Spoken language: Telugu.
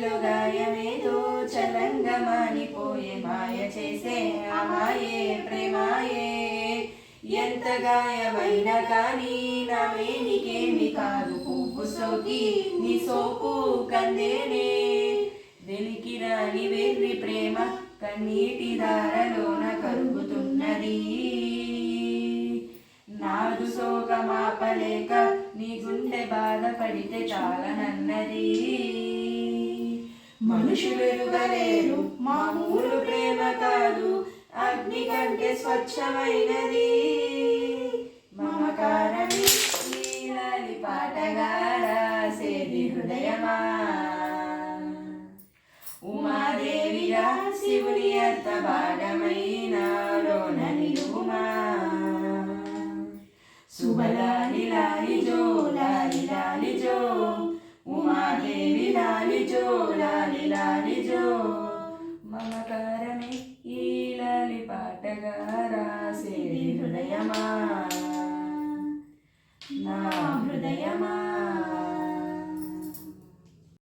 గుండెల్లో గాయమేదో చలంగా మానిపోయే మాయ చేసే అమాయే ప్రేమాయే. ఎంత గాయమైనా కానీ నా మేనికేమి కాదు. పువ్వు సోకి నీ సోపు కందేనే. వెలికి రాని వెర్రి ప్రేమ కన్నీటి దారలోన కరుగుతున్నది. నాదు సోకమాపలేక నీ గుండె బాధపడితే చాలనన్నది. మనుషులు ఎరుగలేరు మామూలు ప్రేమ కాదు అగ్ని కంటే స్వచ్ఛమైనది. మమకారమే నీలాలి పాటగా రాసేది హృదయమా. ఉమాదేవిగా శివుని అర్థ భాగమైన లోన సుబల పాటగా రాసేది హృదయమా? నా హృదయమా?